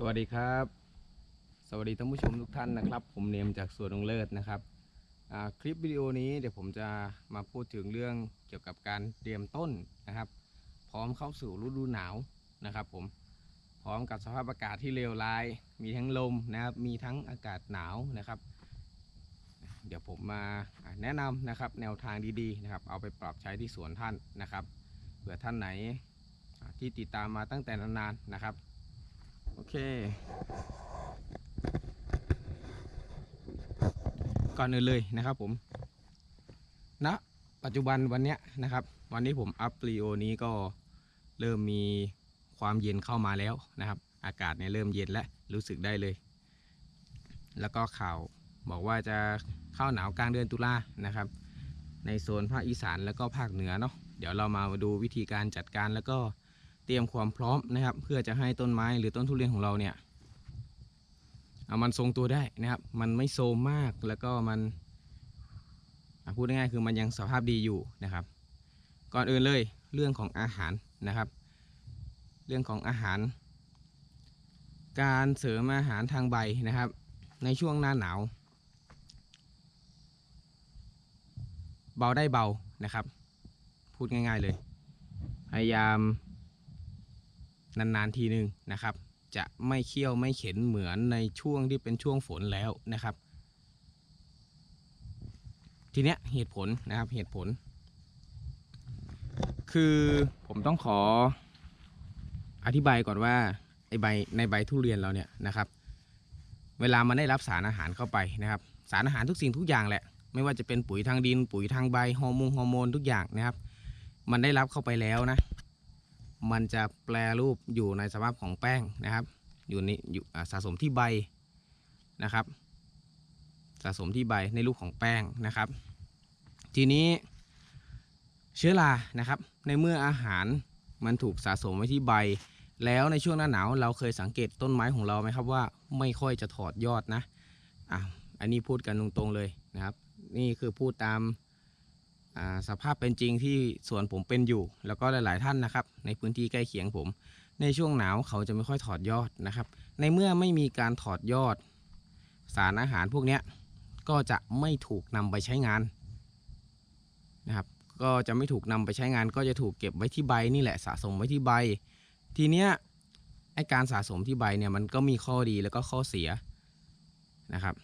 สวัสดีครับ สวัสดีท่านผู้ชมทุกท่านนะครับ ผมเนมจากสวนองเลิศนะครับคลิปวิดีโอนี้เดี๋ยวผมจะมาพูดถึงเรื่องเกี่ยวกับการเตรียมต้นนะครับ พร้อมเข้าสู่ฤดูหนาวนะครับ ผมพร้อมกับสภาพอากาศที่เลวร้าย มีทั้งลมนะครับ มีทั้งอากาศหนาวนะครับ เดี๋ยวผมมาแนะนำนะครับ แนวทางดีๆนะครับ เอาไปปรับใช้ที่สวนท่านนะครับเผื่อท่านไหนที่ติดตามมาตั้งแต่นานๆนะครับ โอเค ก่อนอื่นเลยนะครับผมณปัจจุบันวันเนี้ยนะครับ วันนี้ผมอัพรีโอนี้ก็เริ่มมีความเย็นเข้ามาแล้วนะครับ อากาศเนี่ยเริ่มเย็นและรู้สึกได้เลย แล้วก็ข่าวบอกว่าจะเข้าหนาวกลางเดือนตุลานะครับ ในโซนภาคอีสานแล้วก็ภาคเหนือเนาะเดี๋ยวเรามาดูวิธีการจัดการแล้วก็ เตรียมความพร้อมนะครับ เพื่อจะให้ต้นไม้หรือต้นทุเรียนของเราเนี่ยเอามันทรงตัวได้นะครับ มันไม่โซมมากแล้วก็มันพูดง่ายๆคือมันยังสภาพดีอยู่นะครับ ก่อนอื่นเลยเรื่องของอาหารนะครับ เรื่องของอาหาร การเสริมอาหารทางใบนะครับ ในช่วงหน้าหนาว เบาได้เบานะครับ พูดง่าย ๆเลย พยายาม นานๆทีหนึ่งนะครับ จะไม่เคี่ยวไม่เข็นเหมือนในช่วงที่เป็นช่วงฝนแล้วนะครับ ทีเนี้ยเหตุผลนะครับเหตุผล คือผมต้องขออธิบายก่อนว่าไอใบในใบทุเรียนเราเนี่ยนะครับ เวลามันได้รับสารอาหารเข้าไปนะครับ สารอาหารทุกสิ่งทุกอย่างแหละ ไม่ว่าจะเป็นปุ๋ยทางดิน ปุ๋ยทางใบฮอร์โมนฮอร์โมนทุกอย่างนะครับ มันได้รับเข้าไปแล้วนะ มันจะแปลรูปอยู่ในสภาพของแป้งนะครับ อยู่ในอยู่อ่าสะสมที่ใบนะครับ สะสมที่ใบในรูปของแป้งนะครับ ทีนี้เชื้อรานะครับ ในเมื่ออาหารมันถูกสะสมไว้ที่ใบ แล้วในช่วงหน้าหนาวเราเคยสังเกตต้นไม้ของเราไหมครับว่าไม่ค่อยจะถอดยอดนะอะอันนี้พูดกันตรงๆเลยนะครับ นี่คือพูดตาม สภาพเป็นจริงที่สวนผมเป็นอยู่ แล้วก็หลาย ๆ ท่านนะครับ ในพื้นที่ใกล้เคียงผม ในช่วงหนาวเขาจะไม่ค่อยถอดยอดนะครับ ในเมื่อไม่มีการถอดยอด สารอาหารพวกนี้ก็จะไม่ถูกนำไปใช้งานนะครับ ก็จะไม่ถูกนำไปใช้งาน ก็จะถูกเก็บไว้ที่ใบนี่แหละสะสมไว้ที่ใบ ทีเนี้ยไอการสะสมที่ใบเนี่ยมันก็มีข้อดีแล้วก็ข้อเสียนะครับ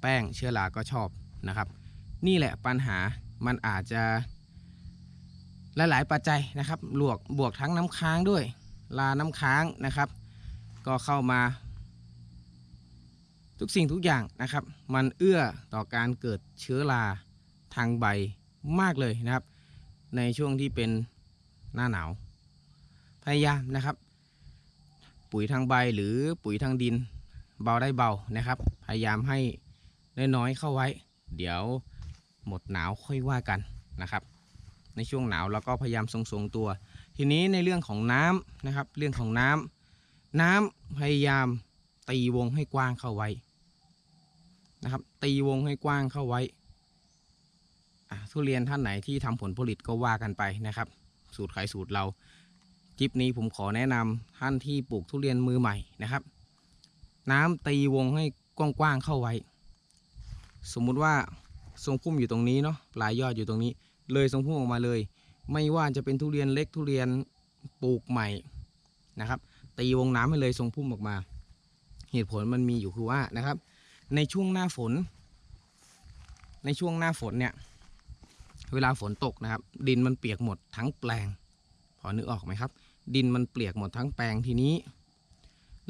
แป้งเชื้อราก็ชอบนะครับ นี่แหละปัญหามันอาจจะหลายๆปัจจัยนะครับบวกบวกทั้งน้ำค้างด้วย ลาน้ำค้างนะครับ ก็เข้ามา ทุกสิ่งทุกอย่างนะครับ มันเอื้อต่อการเกิดเชื้อราทางใบมากเลยนะครับ ในช่วงที่เป็นหน้าหนาว พยายามนะครับ ปุ๋ยทางใบหรือปุ๋ยทางดิน เบาได้เบานะครับ พยายามให้น้อยๆเข้าไว้ เดี๋ยว หมดหนาวค่อยว่ากันนะครับ ในช่วงหนาวเราก็พยายามทรงๆตัว ทีนี้ในเรื่องของน้ำนะครับ เรื่องของน้ำน้ำพยายามตีวงให้กว้างเข้าไว้นะครับ ตีวงให้กว้างเข้าไว้ทุเรียนท่านไหนที่ทำผลผลิตก็ว่ากันไปนะครับ สูตรใครสูตรเราคลิปนี้ผมขอแนะนำท่านที่ปลูกทุเรียนมือใหม่นะครับ น้ำตีวงให้กว้างๆเข้าไว้ สมมุติว่า ทรงพุ่มอยู่ตรงนี้เนาะปลายยอดอยู่ตรงนี้ เลยทรงพุ่มออกมาเลย ไม่ว่าจะเป็นทุเรียนเล็กทุเรียนปลูกใหม่นะครับ ตีวงน้ำให้เลยทรงพุ่มออกมา เหตุผลมันมีอยู่คือว่านะครับ ในช่วงหน้าฝน ในช่วงหน้าฝนเนี่ยเวลาฝนตกนะครับ ดินมันเปียกหมดทั้งแปลง พอนึกออกไหมครับ ดินมันเปียกหมดทั้งแปลงทีนี้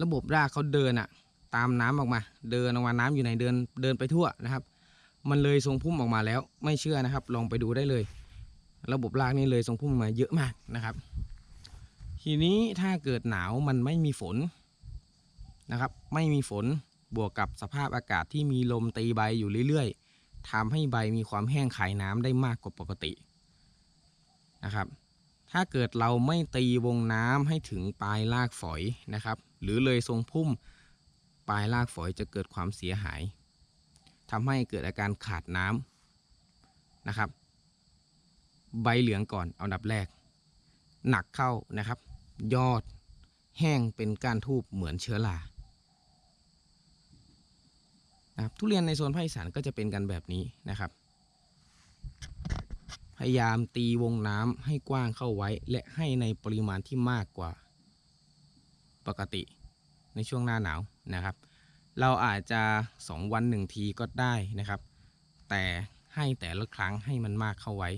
ระบบรากเขาเดินอะตามน้ำออกมา เดินออกมาน้ำอยู่ในเดินเดินไปทั่วนะครับ มันเลยทรงพุ่มออกมาแล้ว ไม่เชื่อนะครับ ลองไปดูได้เลย ระบบรากนี่เลยทรงพุ่มมาเยอะมากนะครับ ทีนี้ถ้าเกิดหนาวมันไม่มีฝนนะครับ ไม่มีฝนบวกกับสภาพอากาศที่มีลมตีใบอยู่เรื่อยๆทำให้ใบมีความแห้งขายน้ำได้มากกว่าปกตินะครับ ถ้าเกิดเราไม่ตีวงน้ำให้ถึงปลายรากฝอยนะครับ หรือเลยทรงพุ่ม ปลายรากฝอยจะเกิดความเสียหาย ทำให้เกิดอาการขาดน้ำนะครับ ใบเหลืองก่อนเอาดับแรก หนักเข้านะครับ ยอดแห้งเป็นกานทูบเหมือนเชื้อรานะครับทุเรียนในโซนภาคอีสานก็จะเป็นกันแบบนี้นะครับ พยายามตีวงน้ำให้กว้างเข้าไว้ และให้ในปริมาณที่มากกว่าปกติในช่วงหน้าหนาวนะครับ เราอาจจะ 2 วันหนึ่งทีก็ได้นะครับ แต่ให้แต่ละครั้งให้มันมากเข้าไว้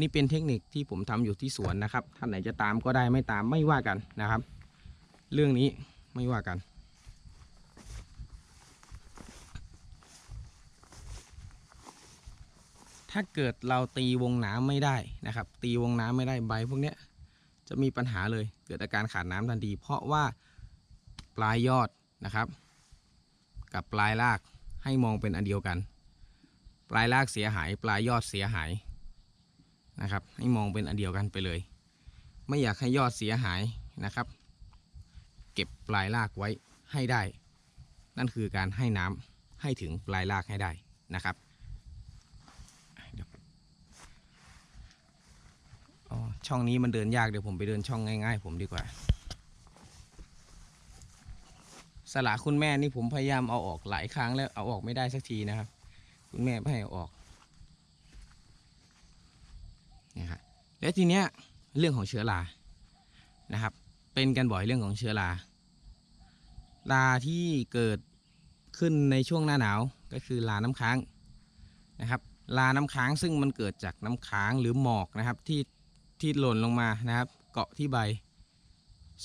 นี่เป็นเทคนิคที่ผมทำอยู่ที่สวนนะครับท่านไหนจะตามก็ได้ไม่ตามไม่ว่ากันนะครับ เรื่องนี้ไม่ว่ากันถ้าเกิดเราตีวงน้ำไม่ได้นะครับ ตีวงน้ำไม่ได้ใบพวกเนี้ยจะมีปัญหาเลยเกิดอาการขาดน้ำทันที เพราะว่าปลายยอด นะครับ กับปลายรากให้มองเป็นอันเดียวกัน ปลายรากเสียหาย ปลายยอดเสียหายนะครับ ให้มองเป็นอันเดียวกันไปเลย ไม่อยากให้ยอดเสียหายนะครับ เก็บปลายรากไว้ให้ได้ นั่นคือการให้น้ำให้ถึงปลายรากให้ได้นะครับอ๋อช่องนี้มันเดินยากเดี๋ยวผมไปเดินช่องง่ายๆ ผมดีกว่า สละคุณแม่นี่ผมพยายามเอาออกหลายครั้งแล้วเอาออกไม่ได้สักทีนะครับ คุณแม่ไม่ให้อออกนี่ครับแล้วทีเนี้ยเรื่องของเชื้อรานะครับ เป็นกันบ่อยเรื่องของเชื้อราราที่เกิดขึ้นในช่วงหน้าหนาวก็คือลาน้ำค้างนะครับลาน้ำค้างซึ่งมันเกิดจากน้ำค้างหรือหมอกนะครับที่ที่หล่นลงมานะครับ เกาะที่ใบ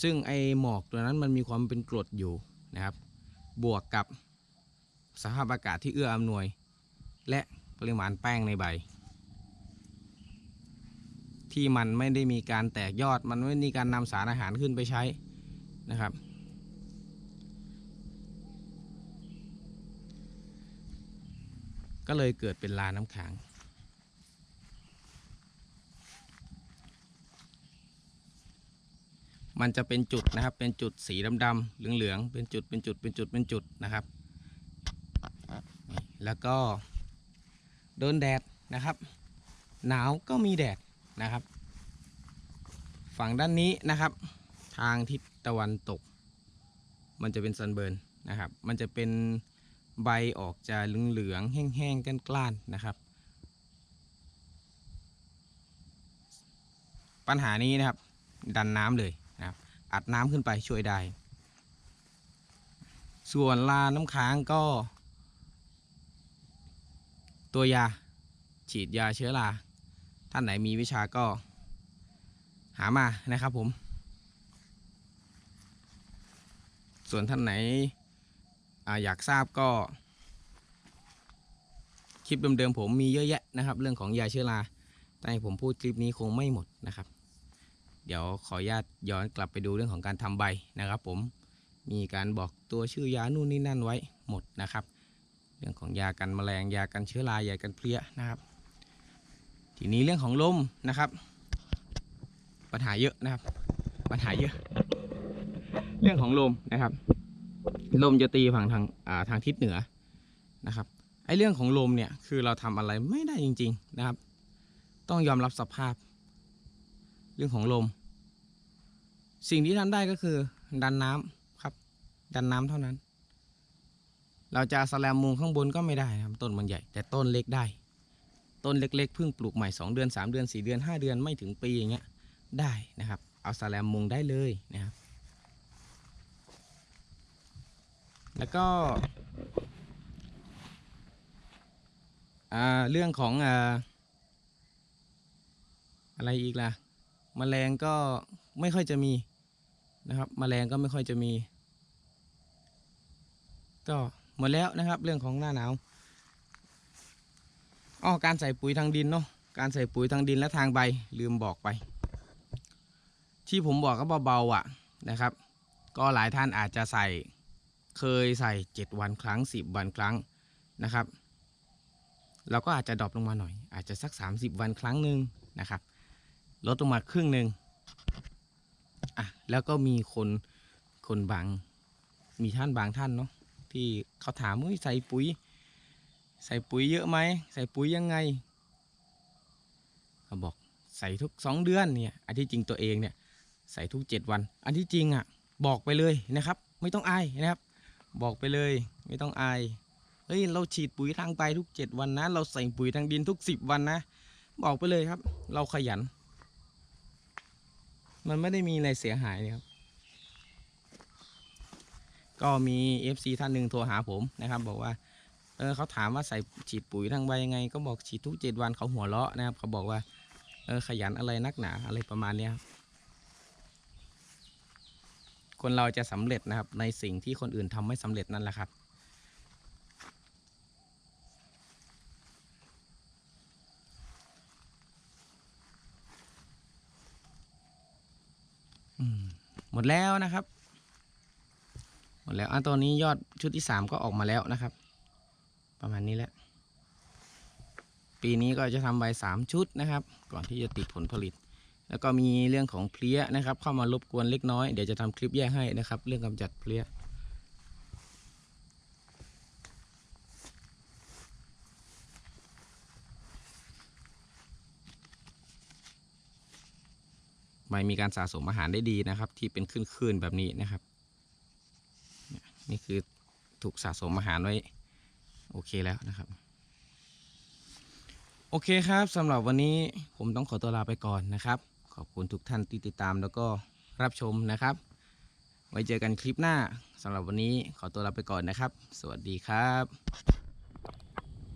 ซึ่งไอหมอกตัวนั้นมันมีความเป็นกรดอยู่ นะครับ บวกกับสภาพอากาศที่เอื้ออำนวย และปริมาณแป้งในใบ ที่มันไม่ได้มีการแตกยอดมันไม่มีการนำสารอาหารขึ้นไปใช้นะครับ ก็เลยเกิดเป็นลาน้ำค้าง มันจะเป็นจุดนะครับ เป็นจุดสีดำๆเหลืองๆเป็นจุดเป็นจุดเป็นจุดเป็นจุดนะครับ แล้วก็โดนแดดนะครับ หนาวก็มีแดดนะครับ ฝั่งด้านนี้นะครับ ทางทิศตะวันตก มันจะเป็นซันเบิร์นนะครับ มันจะเป็นใบออกจะเหลืองๆแห้งๆกล้านๆนะครับ ปัญหานี้นะครับ ดันน้ำเลย อัดน้ำขึ้นไปช่วยได้ ส่วนลาน้ำค้างก็ ตัวยาฉีดยาเชื้อราท่านไหนมีวิชาก็หามานะครับผม ส่วนท่านไหนออยากทราบก็ คลิปเดิมๆผมมีเยอะแยะนะครับ เรื่องของยาเชื้อราแต่ผมพูดคลิปนี้คงไม่หมดนะครับ เดี๋ยวขออนุญาตย้อนกลับไปดูเรื่องของการทำใบนะครับผมมีการบอกตัวชื่อยานู่นนี่นั่นไว้หมดนะครับ เรื่องของยากันแมลงยากันเชื้อรายากันเพลี้ยนะครับ ทีนี้เรื่องของลมนะครับ ปัญหาเยอะนะครับ ปัญหาเยอะ เรื่องของลมนะครับ ลมจะตีฝั่งทางอ่าทางทิศเหนือนะครับไอ้เรื่องของลมเนี่ยคือเราทำอะไรไม่ได้จริง ๆนะครับ ต้องยอมรับสภาพ เรื่องของลม สิ่งที่ทำได้ก็คือ ดันน้ำครับ ดันน้ำเท่านั้น เราจะสแลมมุงข้างบนก็ไม่ได้ครับต้นมันใหญ่ แต่ต้นเล็กได้ ต้นเล็กๆเพิ่งปลูกใหม่ 2 เดือน 3 เดือน 4 เดือน 5 เดือนไม่ถึงปีอย่างเงี้ยได้นะครับ เอาสแลมมุงได้เลยนะครับ แล้วก็อ่าเรื่องของอ่าอะไรอีกล่ะแมลงก็ไม่ค่อยจะมี นะครับแมลงก็ไม่ค่อยจะมี ก็หมดแล้วนะครับ เรื่องของหน้าหนาวอ๋อการใส่ปุ๋ยทางดินเนาะการใส่ปุ๋ยทางดินและทางใบลืมบอกไป ที่ผมบอกก็เบาๆอะนะครับ ก็หลายท่านอาจจะใส่เคยใส่ 7 วันครั้ง 10 วันครั้งนะครับ เราก็อาจจะดรอปลงมาหน่อย อาจจะสัก 30 วันครั้งหนึ่งนะครับ ลดลงมาครึ่งหนึ่ง อะแล้วก็มีคนคนบางมีท่านบางท่านเนาะที่เขาถามว่าใส่ปุ๋ย ใส่ปุ๋ยเยอะไหมใส่ปุ๋ยยังไงเขาบอกใส่ทุกสองเดือนเนี่ยอันที่จริงตัวเองเนี่ยใส่ทุก7วัน อันที่จริงอะบอกไปเลยนะครับ ไม่ต้องอายนะครับ บอกไปเลยไม่ต้องอายเฮ้ยเราฉีดปุ๋ยทางใบทุก7วันนะ เราใส่ปุ๋ยทางดินทุก10วันนะ บอกไปเลยครับ เราขยัน มันไม่ได้มีอะไรเสียหายเลยครับ ก็มี FC ท่านหนึ่งโทรหาผมนะครับ บอกว่า เออเขาถามว่าใส่ฉีดปุ๋ยทางใบยังไง ก็บอกฉีดทุกเจ็ดวันเขาหัวเราะนะครับ เขาบอกว่าเออขยันอะไรนักหนาอะไรประมาณเนี้ยครับคนเราจะสำเร็จนะครับในสิ่งที่คนอื่นทำไม่สำเร็จนั่นแหละครับ หมดแล้วนะครับ หมดแล้วอะตอนนี้ยอดชุดที่สามก็ออกมาแล้วนะครับ ประมาณนี้แหละ ปีนี้ก็จะทำใบสามชุดนะครับ ก่อนที่จะติดผลผลิต แล้วก็มีเรื่องของเพลี้ยนะครับ เข้ามารบกวนเล็กน้อย เดี๋ยวจะทำคลิปแยกให้นะครับ เรื่องกำจัดเพลี้ย ใบมีการสะสมอาหารได้ดีนะครับ ที่เป็นคลื่นๆแบบนี้นะครับนี่ยนี่คือถูกสะสมอาหารไว้โอเคแล้วนะครับ โอเคครับสำหรับวันนี้ผมต้องขอตัวลาไปก่อนนะครับ ขอบคุณทุกท่านที่ติดตามแล้วก็รับชมนะครับ ไว้เจอกันคลิปหน้าสำหรับวันนี้ขอตัวลาไปก่อนนะครับ สวัสดีครับ